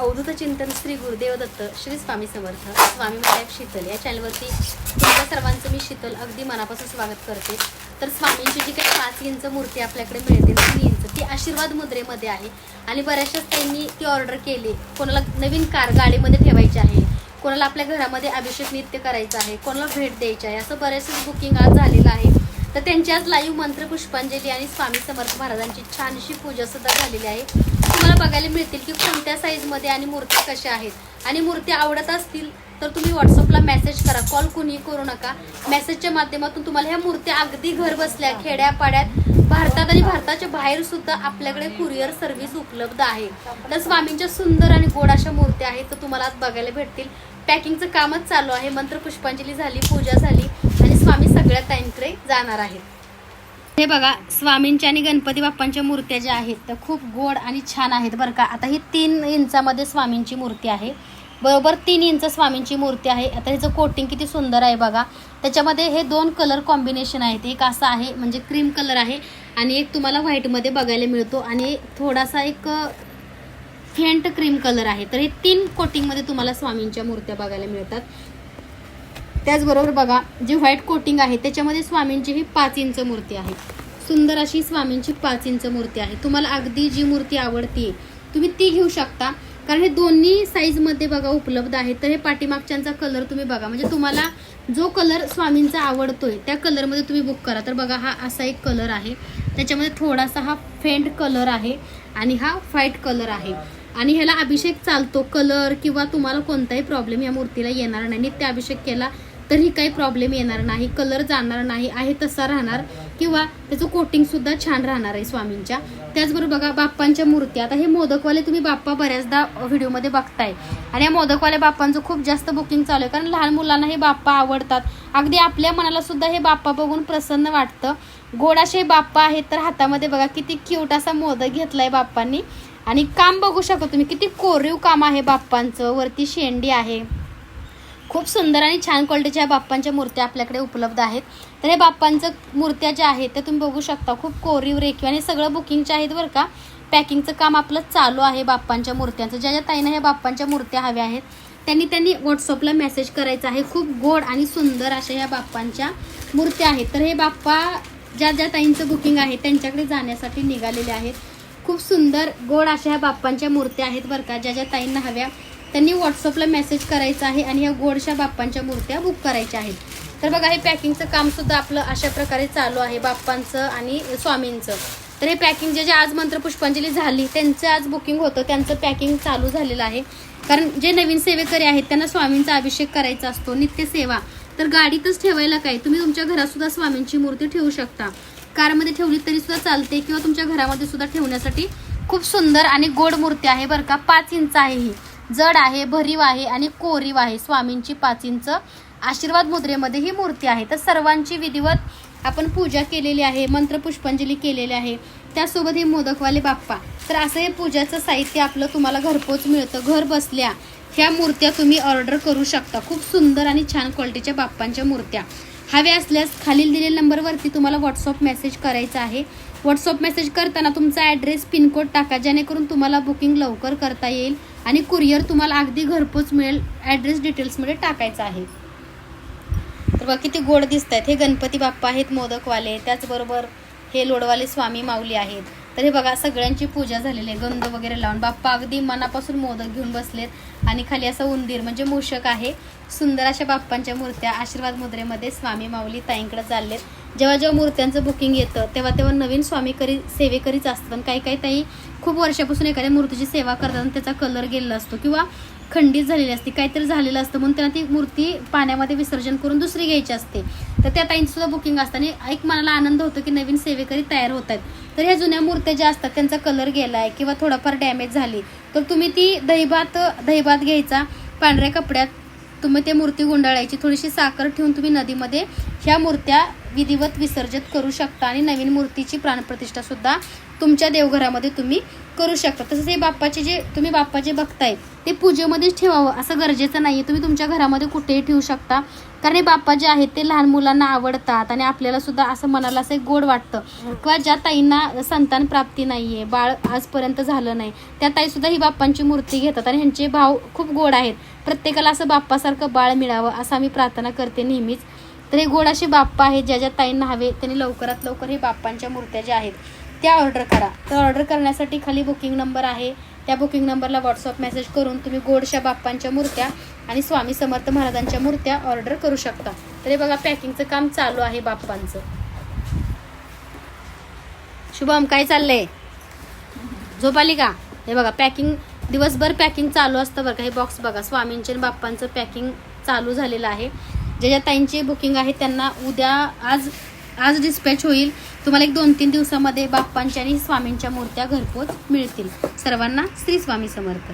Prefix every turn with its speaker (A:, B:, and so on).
A: अवधूत चिंतन श्री गुरुदेव दत्त श्री स्वामी समर्थ स्वामी महाराज शीतल या चॅनलवरती तुमच्या सर्वांचं मी शीतल अगदी मनापासून स्वागत करते. तर स्वामींची जी काही पाच इंच मूर्ती आपल्याकडे मिळते तीन इंच ती आशीर्वाद मुद्रेमध्ये आहे. आणि बऱ्याचशाच त्यांनी ती ऑर्डर केली. कोणाला नवीन कार गाडीमध्ये ठेवायची आहे कोणाला आपल्या घरामध्ये अभिषेक नित्य करायचा आहे कोणाला भेट द्यायची आहे असं बरेचसे बुकिंग आज झालेलं आहे. तर त्यांची आज लाईव्ह मंत्र पुष्पांजली आणि स्वामी समर्थ महाराजांची छानशी पूजा सुद्धा झालेली आहे. तुम्हाला बघायला मिळतील की कोणत्या साईजमध्ये आणि मूर्त्या कशा आहेत. आणि मूर्त्या आवडत असतील तर तुम्ही व्हॉट्सअपला मेसेज करा. कॉल कुणीही करू नका. मेसेजच्या माध्यमातून तुम्हाला ह्या मूर्त्या अगदी घर बसल्या खेड्यापाड्यात भारतात आणि भारताच्या बाहेर सुद्धा आपल्याकडे कुरिअर सर्व्हिस उपलब्ध आहे. तर स्वामींच्या सुंदर आणि गोड अशा मूर्त्या आहेत तर तुम्हाला आज बघायला भेटतील. पॅकिंगचं कामच चालू आहे. मंत्र पुष्पांजली झाली पूजा झाली. सगळ्या टाईमकडे जाणार आहेत. हे बघा स्वामींच्या आणि गणपती बाप्पांच्या मूर्त्या ज्या आहेत त्या खूप गोड आणि छान आहेत बरं का. आता ही तीन इंचामध्ये स्वामींची मूर्ती आहे. बरोबर तीन इंच स्वामींची मूर्ती आहे. आता ह्याचं कोटिंग किती सुंदर आहे बघा. त्याच्यामध्ये हे दोन कलर कॉम्बिनेशन आहेत. एक असा आहे म्हणजे क्रीम कलर आहे आणि एक तुम्हाला व्हाईटमध्ये बघायला मिळतो. आणि थोडासा एक फेंट क्रीम कलर आहे. तर हे तीन कोटिंगमध्ये तुम्हाला स्वामींच्या मूर्त्या बघायला मिळतात. त्याचबरोबर बघा जी व्हाईट कोटिंग आहे त्याच्यामध्ये स्वामींची ही पाच इंच मूर्ती आहे. सुंदर अशी स्वामींची पाच इंच मूर्ती आहे. तुम्हाला अगदी जी मूर्ती आवडती तुम्ही ती घेऊ शकता. कारण हे दोन्ही साईजमध्ये बघा उपलब्ध आहे. तर हे पाठीमागच्यांचा कलर तुम्ही बघा. म्हणजे तुम्हाला जो कलर स्वामींचा आवडतोय त्या कलरमध्ये तुम्ही बुक करा. तर बघा हा असा एक कलर आहे. त्याच्यामध्ये थोडासा हा फेंट कलर आहे आणि हा व्हाईट कलर आहे. आणि ह्याला अभिषेक चालतो. कलर किंवा तुम्हाला कोणताही प्रॉब्लेम या मूर्तीला येणार नाही. नित्य अभिषेक केला तरी काही प्रॉब्लेम येणार नाही कलर जाणार नाही आहे तसा राहणार किंवा त्याचं कोटिंग सुद्धा छान राहणार आहे स्वामींच्या. त्याचबरोबर बघा बाप्पांच्या मूर्त्या आता हे मोदकवाले तुम्ही बाप्पा बऱ्याचदा व्हिडिओमध्ये बघताय. आणि या मोदकवाल्या बाप्पांचं खूप जास्त बुकिंग चालू आहे. कारण लहान मुलांना हे बाप्पा आवडतात. अगदी आपल्या मनाला सुद्धा हे बाप्पा बघून प्रसन्न वाटतं. गोडाशे बाप्पा आहेत तर हातामध्ये बघा किती क्यूट असा मोदक घेतलाय बाप्पांनी. आणि काम बघू शकता तुम्ही. किती कोरीव काम आहे बाप्पांचं. वरती शेंडी आहे. खूप सुंदर आणि छान क्वालिटीच्या बाप्पांच्या मूर्त्या आपल्याकडे उपलब्ध आहेत. तर हे बाप्पांचं मूर्त्या ज्या आहेत त्या तुम्ही बघू शकता. खूप कोरीव रेखीव आणि सगळं बुकिंगच्या आहेत बरं का पॅकिंगचं काम आपलं चालू आहे बाप्पांच्या मूर्त्यांचं. ज्या ज्या ताईनं ह्या बाप्पांच्या मूर्त्या हव्या आहेत त्यांनी त्यांनी व्हॉट्सअपला मेसेज करायचा आहे. खूप गोड आणि सुंदर अशा ह्या बाप्पांच्या मूर्त्या आहेत. तर हे बाप्पा ज्या ज्या ताईंचं बुकिंग आहे त्यांच्याकडे जाण्यासाठी निघालेले आहेत. खूप सुंदर गोड अशा ह्या बाप्पांच्या मूर्त्या आहेत बरं का ज्या ज्या ताईंना हव्या. त्यांनी व्हॉट्सअपला मेसेज करायचा आहे आणि ह्या गोडशा बाप्पांच्या मूर्त्या बुक करायच्या आहेत. तर बघा हे पॅकिंगचं काम सुद्धा आपलं अशा प्रकारे चालू आहे बाप्पांचं आणि स्वामींचं. तर हे पॅकिंग जे जे आज मंत्र पुष्पांजली झाली त्यांचं आज बुकिंग होतं त्यांचं पॅकिंग चालू झालेलं आहे. कारण जे नवीन सेवेकरी आहेत त्यांना स्वामींचा अभिषेक करायचा असतो नित्य सेवा. तर गाडीतच ठेवायला काय? तुम्ही तुमच्या घरातसुद्धा स्वामींची मूर्ती ठेवू शकता. कारमध्ये ठेवली तरी सुद्धा चालते किंवा तुमच्या घरामध्ये सुद्धा ठेवण्यासाठी खूप सुंदर आणि गोड मूर्ती आहे बरं का पाच इंच आहे ही. जड आहे भरीव आहे आणि कोरीव आहे. स्वामींची पाच इंच आशीर्वाद मुद्रेमध्ये ही मूर्ती आहे. तर सर्वांची विधिवत आपण पूजा केलेली आहे मंत्र पुष्पांजली केलेली आहे. त्यासोबत हे मोदकवाले बाप्पा. तर असं हे पूजाचं साहित्य आपलं तुम्हाला घरपोच मिळतं. घर बसल्या ह्या मूर्त्या तुम्ही ऑर्डर करू शकता. खूप सुंदर आणि छान क्वालिटीच्या बाप्पांच्या मूर्त्या. हव्या असल्यास खालील दिलेल्या नंबरवरती तुम्हाला व्हॉट्सअप मेसेज करायचा आहे. व्हॉट्सअप मेसेज करताना तुमचा ॲड्रेस पिनकोड टाका. जेणेकरून तुम्हाला बुकिंग लवकर करता येईल. आणि कुरिअर तुम्हाला अगदी घरपोच मिळेल. ॲड्रेस डिटेल्समध्ये टाकायचा आहे. तर बघा किती गोड दिसत आहेत हे गणपती बाप्पा आहेत मोदकवाले. त्याचबरोबर हे लोडवाले स्वामी माऊली आहेत. तर हे बघा सगळ्यांची पूजा झालेली आहे. गंध वगैरे लावून. बाप्पा अगदी मनापासून मोदक घेऊन बसलेत. आणि खाली असं उंदीर म्हणजे मूषक आहे. सुंदर अशा बाप्पांच्या मूर्त्या आशीर्वाद मुद्रेमध्ये स्वामी माऊली ताईंकडे चाललेत. जेव्हा जेव्हा मूर्त्यांचं बुकिंग येतं तेव्हा तेव्हा नवीन स्वामीकरी सेवेकरीच असतात. आणि काही काही ताई खूप वर्षापासून एखाद्या मूर्तीची सेवा करतात आणि त्याचा कलर गेलेला असतो किंवा खंडित झालेली असते. काहीतरी झालेलं असतं म्हणून त्यांना ती मूर्ती पाण्यामध्ये विसर्जन करून दुसरी घ्यायची असते. तर त्या ताईंसुद्धा बुकिंग असतं. आणि एक मनाला आनंद होतो की नवीन सेवेकरी तयार होत आहेत. तर ह्या जुन्या मूर्त्या ज्या असतात त्यांचा कलर गेला आहे किंवा थोडाफार डॅमेज झाली तर तुम्ही ती दहीभात दहीभात घ्यायचा पांढऱ्या कपड्यात तुम्ही ते मूर्ती गुंडाळायची थोडीशी साखर ठेवून तुम्ही नदीमध्ये ह्या मूर्त्या विधिवत विसर्जित करू शकता आणि नवीन मूर्तीची प्राणप्रतिष्ठा सुद्धा तुमच्या देवघरामध्ये तुम्ही करू शकता. तसंच हे बाप्पाचे जे तुम्ही बाप्पा जे बघताय ते पूजेमध्येच ठेवावं. असं गरजेचं नाहीये. तुम्ही तुमच्या घरामध्ये कुठेही ठेवू शकता. कारण हे बाप्पा जे आहेत ते लहान मुलांना आवडतात आणि आपल्याला सुद्धा असं मनाला असं एक गोड वाटतं. किंवा ज्या ताईंना संतान प्राप्ती नाहीये बाळ आजपर्यंत झालं नाही त्या ताई सुद्धा ही बाप्पांची मूर्ती घेतात आणि ह्यांचे भाव खूप गोड आहेत. प्रत्येकाला असं बाप्पासारखं बाळ मिळावं असं आम्ही प्रार्थना करते नेहमीच. तर हे गोड असे बाप्पा आहेत ज्या ज्या ताईंना हवे त्यांनी लवकरात लवकर हे बाप्पांच्या मूर्त्या ज्या आहेत त्या ऑर्डर करा. तर ऑर्डर करण्यासाठी खाली बुकिंग नंबर आहे. त्या बुकिंग नंबरला व्हॉट्सअप मेसेज करून तुम्ही गोडशा बाप्पांच्या मूर्त्या आणि स्वामी समर्थ महाराजांच्या मूर्त्या ऑर्डर करू शकता. तर हे बघा पॅकिंगचं काम चालू आहे बाप्पांचं. शुभम काय चाललंय? झोप आली का? हे बघा पॅकिंग दिवसभर पॅकिंग चालू असतं बरं का. हे बॉक्स बघा स्वामींचे आणि बाप्पांचं पॅकिंग चालू झालेलं आहे. ज्या ज्या ताईंची बुकिंग आहे त्यांना उद्या आज आज डिस्पॅच होईल. तुम्हाला एक दोन तीन दिवसामध्ये बाप्पांच्या आणि स्वामींच्या मूर्त्या घरपोच मिळतील. सर्वांना श्री स्वामी समर्थ.